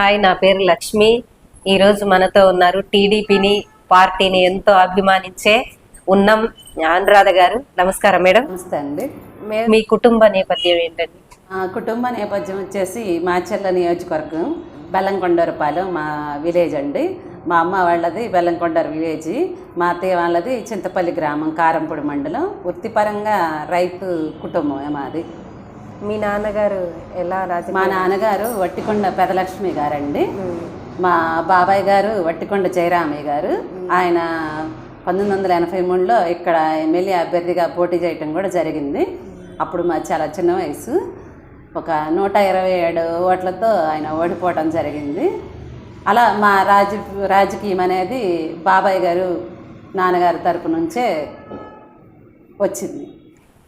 Hi నా పేరు లక్ష్మి. ఈరోజు మనతో ఉన్నారు టీడీపీని పార్టీని ఎంతో అభిమానించే ఉన్నం అనురాధ గారు. నమస్కారం మేడం. నమస్తే అండి. మే- మీ కుటుంబ నేపథ్యం ఏంటండి? మా కుటుంబ నేపథ్యం వచ్చేసి మాచెల్ల నియోజకవర్గం బెల్లంకొండరపాలెం మా విలేజ్ అండి. మా అమ్మ వాళ్ళది బెల్లంకొండర విలేజ్ మా అత్తయ్య వాళ్ళది చింతపల్లి గ్రామం కారంపొడి మండలం. వృత్తిపరంగా రైతు కుటుంబం మాది. మీ నాన్నగారు ఎలా రాజ మా నాన్నగారు వట్టికొండ పెదలక్ష్మి గారండి. మా బాబాయ్ గారు వట్టికొండ జయరామయ్య గారు. ఆయన పంతొమ్మిది వందల ఎనభై మూడులో ఇక్కడ ఎమ్మెల్యే అభ్యర్థిగా పోటీ చేయటం కూడా జరిగింది. అప్పుడు మా చాలా చిన్న వయసు. ఒక నూట ఇరవై ఏడు ఓట్లతో ఆయన ఓడిపోవటం జరిగింది. అలా మా రాజ రాజకీయం అనేది బాబాయ్ గారు నాన్నగారి తరపు నుంచే వచ్చింది.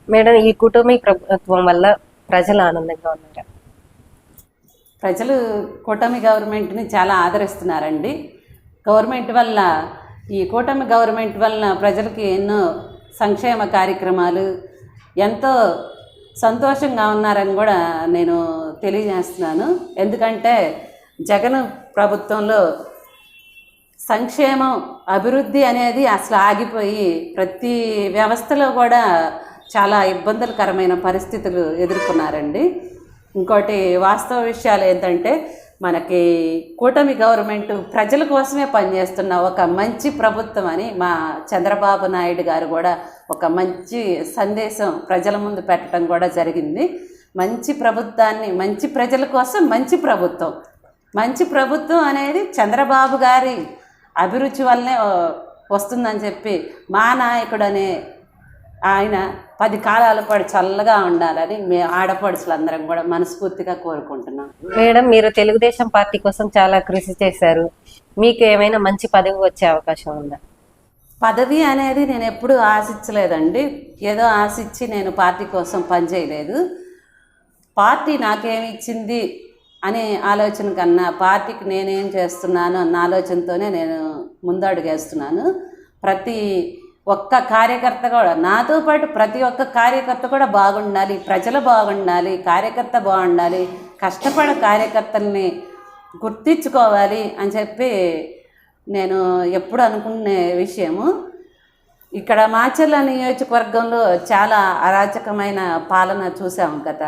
మేడం ఈ కుటుంబీ ప్రభుత్వం వల్ల ప్రజలు ఆనందంగా ఉన్నారు? ప్రజలు కూటమి గవర్నమెంట్ని చాలా ఆదరిస్తున్నారండి. గవర్నమెంట్ వల్ల ఈ కూటమి గవర్నమెంట్ వలన ప్రజలకి ఎన్నో సంక్షేమ కార్యక్రమాలు ఎంతో సంతోషంగా ఉన్నారని కూడా నేను తెలియజేస్తున్నాను. ఎందుకంటే జగన్ ప్రభుత్వంలో సంక్షేమం అభివృద్ధి అనేది అసలు ఆగిపోయి ప్రతి వ్యవస్థలో కూడా చాలా ఇబ్బందులకరమైన పరిస్థితులు ఎదుర్కొన్నారండి. ఇంకోటి వాస్తవ విషయాలు ఏంటంటే మనకి కూటమి గవర్నమెంట్ ప్రజల కోసమే పనిచేస్తున్న ఒక మంచి ప్రభుత్వం అని మా చంద్రబాబు నాయుడు గారు కూడా ఒక మంచి సందేశం ప్రజల ముందు పెట్టడం కూడా జరిగింది. మంచి ప్రభుత్వాన్ని మంచి ప్రజల కోసం మంచి ప్రభుత్వం. మంచి ప్రభుత్వం అనేది చంద్రబాబు గారి అభిరుచి వల్లనే వస్తుందని చెప్పి మా నాయకుడు అనే ఆయన పది కాలాల పాటు చల్లగా ఉండాలని మే ఆడపడుచులందరం కూడా మనస్ఫూర్తిగా కోరుకుంటున్నాం. మేడం మీరు తెలుగుదేశం పార్టీ కోసం చాలా కృషి చేశారు. మీకు ఏమైనా మంచి పదవి వచ్చే అవకాశం ఉందా? పదవి అనేది నేను ఎప్పుడూ ఆశించలేదండి. ఏదో ఆశించి నేను పార్టీ కోసం పనిచేయలేదు పార్టీ నాకేమి ఇచ్చింది అనే ఆలోచన కన్నా పార్టీకి నేనేం చేస్తున్నాను అన్న ఆలోచనతోనే నేను ముందడుగేస్తున్నాను. ప్రతి ఒక్క కార్యకర్త కూడా నాతో పాటు ప్రతి ఒక్క కార్యకర్త కూడా బాగుండాలి ప్రజలు బాగుండాలి కార్యకర్త బాగుండాలి కష్టపడే కార్యకర్తల్ని గుర్తించుకోవాలి అని చెప్పి నేను ఎప్పుడు అనుకునే విషయము. ఇక్కడ మాచర్ల నియోజకవర్గంలో చాలా అరాచకమైన పాలన చూసాము గత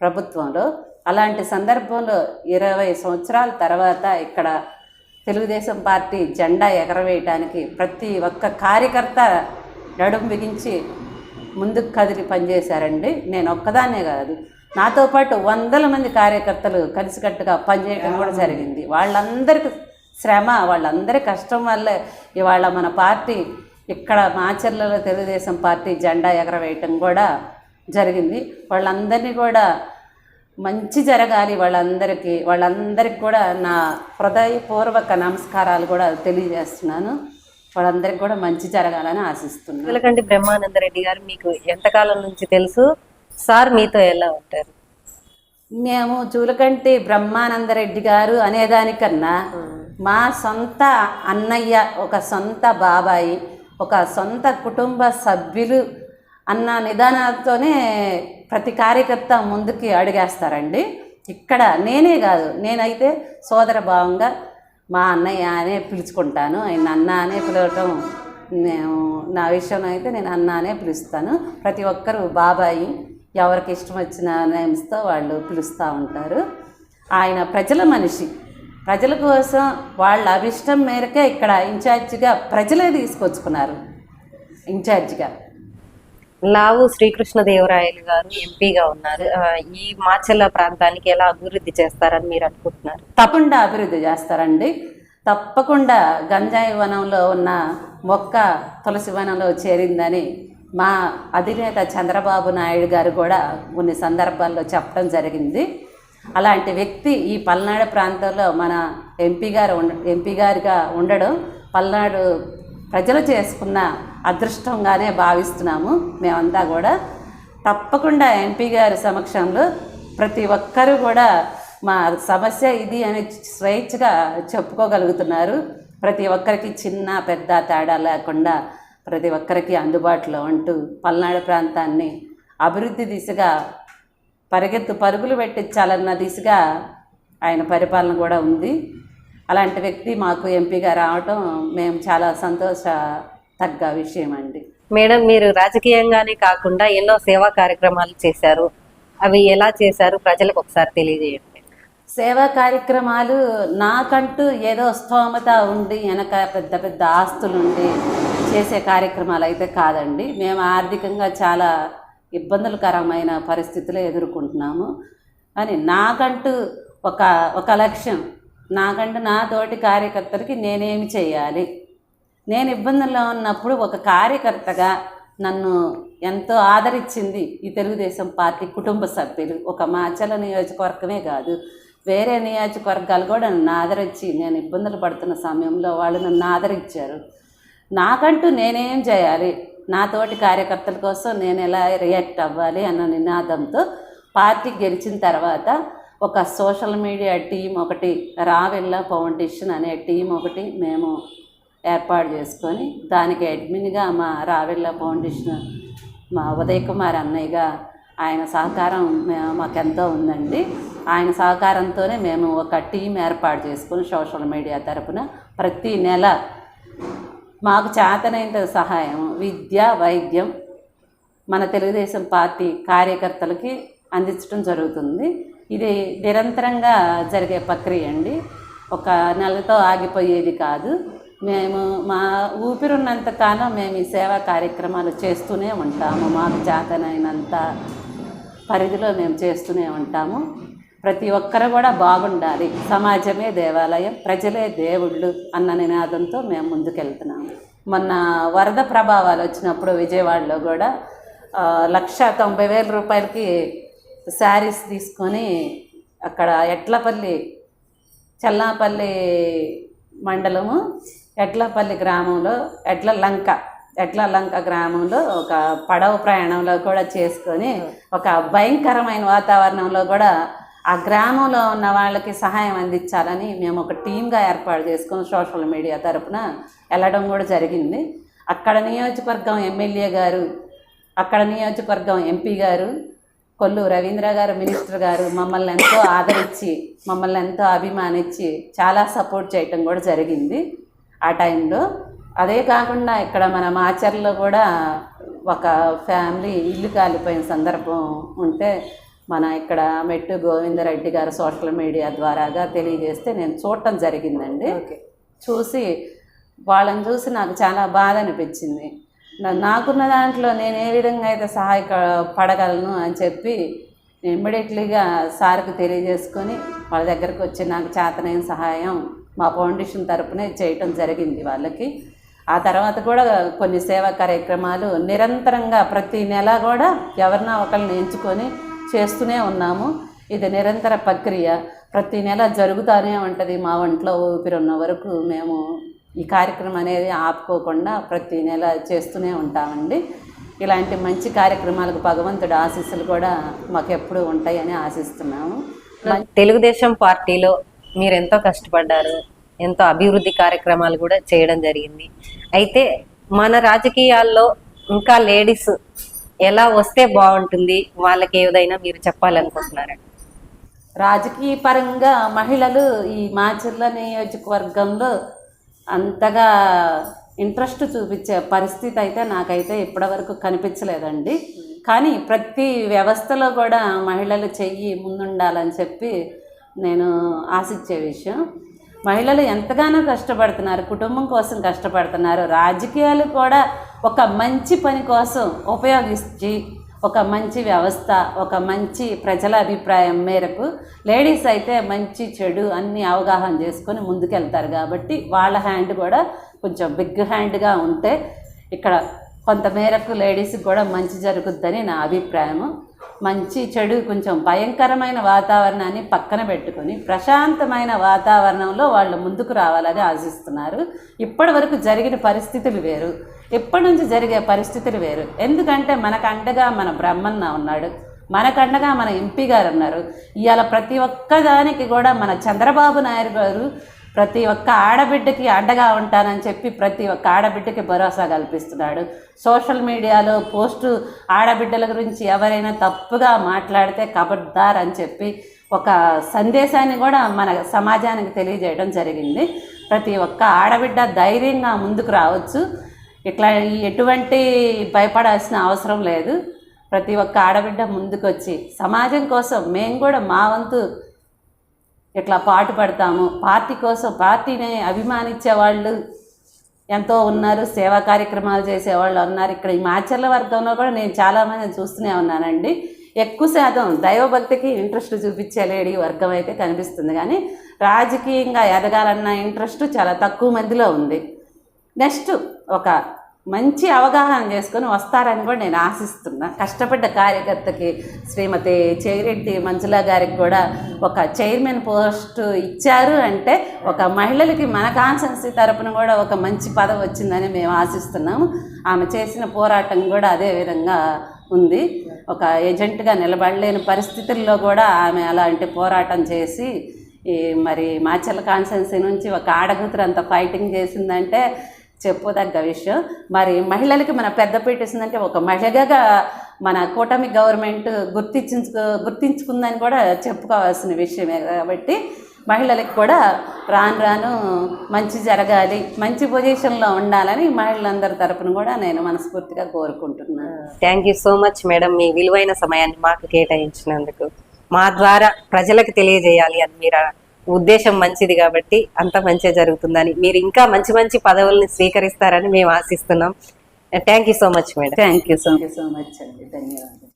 ప్రభుత్వంలో. అలాంటి సందర్భంలో ఇరవై సంవత్సరాల తర్వాత ఇక్కడ తెలుగుదేశం పార్టీ జెండా ఎగరవేయటానికి ప్రతి ఒక్క కార్యకర్త నడుం బిగించి ముందుకు కదిలి పనిచేశారండి. నేను ఒక్కదాన్నే కాదు. నాతో పాటు వందల మంది కార్యకర్తలు కలిసికట్టుగా పనిచేయడం కూడా జరిగింది. వాళ్ళందరికీ శ్రమ వాళ్ళందరి కష్టం వల్లే ఇవాళ మన పార్టీ ఇక్కడ మాచర్లలో తెలుగుదేశం పార్టీ జెండా ఎగరవేయటం కూడా జరిగింది. వాళ్ళందరినీ కూడా మంచి జరగాలి వాళ్ళందరికీ వాళ్ళందరికీ కూడా నా హృదయపూర్వక నమస్కారాలు కూడా తెలియజేస్తున్నాను. వాళ్ళందరికీ కూడా మంచి జరగాలని ఆశిస్తున్నాను. ఎందుకంటే బ్రహ్మానంద రెడ్డి గారు మీకు ఎంతకాలం నుంచి తెలుసు? సార్ మీతో ఎలా ఉంటారు? మేము చూలకంటి బ్రహ్మానందరెడ్డి గారు అనేదానికన్నా మా సొంత అన్నయ్య ఒక సొంత బాబాయి ఒక సొంత కుటుంబ సభ్యులు అన్న నిదానాలతోనే ప్రతి కార్యకర్త ముందుకి అడిగేస్తారండి. ఇక్కడ నేనే కాదు నేనైతే సోదర భావంగా మా అన్నయ్య అనే పిలుచుకుంటాను. ఆయన అన్న అనే పిలవటం నేను నా విషయంలో అయితే నేను అన్న అనే పిలుస్తాను. ప్రతి ఒక్కరు బాబాయి ఎవరికి ఇష్టం వచ్చిన నేమ్స్తో వాళ్ళు పిలుస్తూ ఉంటారు. ఆయన ప్రజల మనిషి. ప్రజల కోసం వాళ్ళ అభిష్టం మేరకే ఇక్కడ ఇన్ఛార్జిగా ప్రజలే తీసుకొచ్చుకున్నారు. ఇన్ఛార్జిగా. లావు శ్రీకృష్ణదేవరాయలు గారు ఎంపీగా ఉన్నారు. ఈ మాచల్ల ప్రాంతానికి ఎలా అభివృద్ధి చేస్తారని మీరు అనుకుంటున్నారు? తప్పకుండా అభివృద్ధి చేస్తారండి. తప్పకుండా గంజాయి వనంలో ఉన్న మొక్క తులసి వనంలో చేరిందని మా అధినేత చంద్రబాబు నాయుడు గారు కూడా కొన్ని సందర్భాల్లో చెప్పడం జరిగింది. అలాంటి వ్యక్తి ఈ పల్నాడు ప్రాంతంలో మన ఎంపీ గారు ఎంపీ గారిగా ఉండడం పల్నాడు ప్రజలు చేసుకున్న అదృష్టంగానే భావిస్తున్నాము. మేమంతా కూడా తప్పకుండా ఎంపీ గారి సమక్షంలో ప్రతి ఒక్కరూ కూడా మా సమస్య ఇది అని స్వేచ్ఛగా చెప్పుకోగలుగుతున్నారు. ప్రతి ఒక్కరికి చిన్న పెద్ద తేడా లేకుండా ప్రతి ఒక్కరికి అందుబాటులో ఉంటూ పల్నాడు ప్రాంతాన్ని అభివృద్ధి దిశగా పరిగెత్తు పరుగులు పెట్టించాలన్న దిశగా ఆయన పరిపాలన కూడా ఉంది. అలాంటి వ్యక్తి మాకు ఎంపీగా రావటం మేము చాలా సంతోష తగ్గ విషయం అండి మేడం మీరు రాజకీయంగానే కాకుండా ఎన్నో సేవా కార్యక్రమాలు చేశారు. అవి ఎలా చేశారు? ప్రజలకు ఒకసారి తెలియజేయండి. సేవా కార్యక్రమాలు నాకంటూ ఏదో స్తోమత ఉండి వెనక పెద్ద పెద్ద ఆస్తులు ఉండి చేసే కార్యక్రమాలు అయితే కాదండి. మేము ఆర్థికంగా చాలా ఇబ్బందులకరమైన పరిస్థితులు ఎదుర్కొంటున్నాము. అని నాకంటూ ఒక ఒక లక్ష్యం. నాకంటూ నా తోటి కార్యకర్తలకి నేనేమి చేయాలి? నేను ఇబ్బందుల్లో ఉన్నప్పుడు ఒక కార్యకర్తగా నన్ను ఎంతో ఆదరించింది ఈ తెలుగుదేశం పార్టీ కుటుంబ సభ్యులు. ఒక మాచల నియోజకవర్గమే కాదు వేరే నియోజకవర్గాలు కూడా నన్ను ఆదరించి నేను ఇబ్బందులు పడుతున్న సమయంలో వాళ్ళు నన్ను ఆదరించారు. నాకంటూ నేనేం చేయాలి? నాతోటి కార్యకర్తల కోసం నేను ఎలా రియాక్ట్ అవ్వాలి అన్న నినాదంతో పార్టీ గెలిచిన తర్వాత ఒక సోషల్ మీడియా టీం ఒకటి రావెల్లా ఫౌండేషన్ అనే టీం ఒకటి మేము ఏర్పాటు చేసుకొని దానికి అడ్మిన్గా మా రావెళ్ళ ఫౌండేషన్ మా ఉదయ్ కుమార్ అన్నయ్యగా ఆయన సహకారం మాకెంతో ఉందండి. ఆయన సహకారంతోనే మేము ఒక టీం ఏర్పాటు చేసుకొని సోషల్ మీడియా తరపున ప్రతి నెల మాకు చేతనైన సహాయం విద్య వైద్యం మన తెలుగుదేశం పార్టీ కార్యకర్తలకి అందించడం జరుగుతుంది. ఇది నిరంతరంగా జరిగే ప్రక్రియ అండి. ఒక నెలతో ఆగిపోయేది కాదు. మేము మా ఊపిరున్నంత కాలం మేము ఈ సేవా కార్యక్రమాలు చేస్తూనే ఉంటాము. మాకు చేతనైనంత పరిధిలో మేము చేస్తూనే ఉంటాము. ప్రతి ఒక్కరు కూడా బాగుండాలి. సమాజమే దేవాలయం ప్రజలే దేవుళ్ళు అన్న నినాదంతో మేము ముందుకెళ్తున్నాము మొన్న వరద ప్రభావాలు వచ్చినప్పుడు విజయవాడలో కూడా లక్ష తొంభై వేల రూపాయలకి శారీస్ తీసుకొని అక్కడ ఎట్లపల్లి చల్లాపల్లి మండలము ఎడ్లపల్లి గ్రామంలో ఎడ్ల లంక ఎడ్ల లంక గ్రామంలో ఒక పడవ ప్రయాణంలో కూడా చేసుకొని ఒక భయంకరమైన వాతావరణంలో కూడా ఆ గ్రామంలో ఉన్న వాళ్ళకి సహాయం అందించాలని మేము ఒక టీమ్గా ఏర్పాటు చేసుకొని సోషల్ మీడియా తరఫున వెళ్ళడం కూడా జరిగింది. అక్కడ నియోజకవర్గం ఎమ్మెల్యే గారు అక్కడ నియోజకవర్గం ఎంపీ గారు కొల్లు రవీంద్ర గారు మినిస్టర్ గారు మమ్మల్ని ఎంతో ఆదరించి మమ్మల్ని ఎంతో అభిమానించి చాలా సపోర్ట్ చేయటం కూడా జరిగింది. ఆ టైంలో. అదే కాకుండా ఇక్కడ మన మాచర్లో కూడా ఒక ఫ్యామిలీ ఇల్లు కాలిపోయిన సందర్భం ఉంటే మన ఇక్కడ మెట్టు గోవిందరెడ్డి గారు సోషల్ మీడియా ద్వారాగా తెలియజేస్తే నేను చూడటం జరిగిందండి. ఓకే. చూసి వాళ్ళని చూసి నాకు చాలా బాధ అనిపించింది. నాకున్న దాంట్లో నేను ఏ విధంగా అయితే సహాయక పడగలను అని చెప్పి ఇమ్మీడియట్లీగా సార్కి తెలియజేసుకొని వాళ్ళ దగ్గరకు వచ్చి నాకు చేతనైన సహాయం మా ఫౌండేషన్ తరపునే చేయటం జరిగింది వాళ్ళకి. ఆ తర్వాత కూడా కొన్ని సేవా కార్యక్రమాలు నిరంతరంగా ప్రతి నెల కూడా ఎవరినా ఒకరిని ఎంచుకొని చేస్తూనే ఉన్నాము. ఇది నిరంతర ప్రక్రియ. ప్రతి నెల జరుగుతూనే ఉంటుంది మా ఒంట్లో ఊపిరి ఉన్న వరకు మేము ఈ కార్యక్రమం అనేది ఆపుకోకుండా ప్రతి నెల చేస్తూనే ఉంటామండి. ఇలాంటి మంచి కార్యక్రమాలకు భగవంతుడు ఆశీస్సులు కూడా మాకు ఎప్పుడూ ఉంటాయని ఆశిస్తున్నాము. తెలుగుదేశం పార్టీలో మీరు ఎంతో కష్టపడ్డారు ఎంతో అభివృద్ధి కార్యక్రమాలు కూడా చేయడం జరిగింది. అయితే మన రాజకీయాల్లో ఇంకా లేడీస్ ఎలా వస్తే బాగుంటుంది? వాళ్ళకి ఏదైనా మీరు చెప్పాలనుకుంటున్నారా? రాజకీయ పరంగా మహిళలు ఈ మాచర్ల నియోజకవర్గంలో అంతగా ఇంట్రెస్ట్ చూపించే పరిస్థితి అయితే నాకైతే ఇప్పటివరకు కనిపించలేదండి. కానీ ప్రతి వ్యవస్థలో కూడా మహిళలు చెయ్యి ముందుండాలని చెప్పి నేను ఆశించే విషయం. మహిళలు ఎంతగానో కష్టపడుతున్నారు కుటుంబం కోసం కష్టపడుతున్నారు. రాజకీయాలు కూడా ఒక మంచి పని కోసం ఉపయోగించి ఒక మంచి వ్యవస్థ ఒక మంచి ప్రజల అభిప్రాయం మేరకు లేడీస్ అయితే మంచి చెడు అన్ని అవగాహన చేసుకొని ముందుకెళ్తారు కాబట్టి వాళ్ళ హ్యాండ్ కూడా కొంచెం బిగ్ హ్యాండ్గా ఉంటే ఇక్కడ కొంత మేరకు లేడీస్కి కూడా మంచి జరుగుద్దని నా అభిప్రాయము. మంచి చెడు కొంచెం భయంకరమైన వాతావరణాన్ని పక్కన పెట్టుకొని ప్రశాంతమైన వాతావరణంలో వాళ్ళు ముందుకు రావాలని ఆశిస్తున్నారు. ఇప్పటి వరకు జరిగిన పరిస్థితులు వేరు. ఇప్పటి నుంచి జరిగే పరిస్థితులు వేరు. ఎందుకంటే మనకు అండగా మన బ్రహ్మన్న ఉన్నాడు. మనకండగా మన ఎంపీ గారు ఉన్నారు. ఇవాళ ప్రతి ఒక్కదానికి కూడా మన చంద్రబాబు నాయుడు గారు ప్రతి ఒక్క ఆడబిడ్డకి అండగా ఉంటానని చెప్పి ప్రతి ఒక్క ఆడబిడ్డకి భరోసా కల్పిస్తున్నాడు. సోషల్ మీడియాలో పోస్టు ఆడబిడ్డల గురించి ఎవరైనా తప్పుగా మాట్లాడితే కబడ్దార్ అని చెప్పి ఒక సందేశాన్ని కూడా మన సమాజానికి తెలియజేయడం జరిగింది. ప్రతి ఒక్క ఆడబిడ్డ ధైర్యంగా ముందుకు రావచ్చు. ఇట్లా ఎటువంటి భయపడాల్సిన అవసరం లేదు. ప్రతి ఒక్క ఆడబిడ్డ ముందుకొచ్చి సమాజం కోసం మేము కూడా మా వంతు ఇట్లా పాటు పడతాము? పార్టీ కోసం పార్టీని అభిమానించే వాళ్ళు ఎంతో ఉన్నారు సేవా కార్యక్రమాలు చేసేవాళ్ళు ఉన్నారు. ఇక్కడ ఈ మాచర్ల వర్గంలో కూడా నేను చాలామంది చూస్తూనే ఉన్నానండి. ఎక్కువ శాతం దైవభక్తికి ఇంట్రెస్ట్ చూపించే లేడీ వర్గం అయితే కనిపిస్తుంది. కానీ రాజకీయంగా ఎదగాలన్న ఇంట్రెస్ట్ చాలా తక్కువ మందిలో ఉంది. నెక్స్ట్ ఒక మంచి అవగాహన చేసుకొని వస్తారని కూడా నేను ఆశిస్తున్నా. కష్టపడ్డ కార్యకర్తకి శ్రీమతి చేరెడ్డి మంజుల గారికి కూడా ఒక చైర్మన్ పోస్ట్ ఇచ్చారు అంటే ఒక మహిళలకి మన కాన్సెన్సీ తరపున కూడా ఒక మంచి పదవి వచ్చిందని మేము ఆశిస్తున్నాము. ఆమె చేసిన పోరాటం కూడా అదే విధంగా ఉంది. ఒక ఏజెంట్గా నిలబడలేని పరిస్థితుల్లో కూడా ఆమె అలాంటి పోరాటం చేసి ఈ మరి మాచల్ కాన్సెన్సీ నుంచి ఒక ఆడగుతురు అంత ఫైటింగ్ చేసిందంటే చెప్పుదగ్గ విషయం. మరి మహిళలకి మన పెద్దపీట ఇస్తుందంటే ఒక మహిళగా మన కూటమి గవర్నమెంట్ గుర్తించు గుర్తించుకుందని కూడా చెప్పుకోవాల్సిన విషయమే కాబట్టి మహిళలకు కూడా రాను రాను మంచి జరగాలి మంచి పొజిషన్లో ఉండాలని మహిళలందరి తరపున కూడా నేను మనస్ఫూర్తిగా కోరుకుంటున్నాను. Thank you so much madam మీ విలువైన సమయాన్ని మాకు కేటాయించినందుకు. మా ద్వారా ప్రజలకు తెలియజేయాలి అని మీరు ఉద్దేశం మంచిది కాబట్టి అంత మంచిగా జరుగుతుందని. మీరు ఇంకా మంచి మంచి పదవుల్ని స్వీకరిస్తారని మేము ఆశిస్తున్నాం. Thank you so much madam thank you so so much అండి. ధన్యవాదాలు.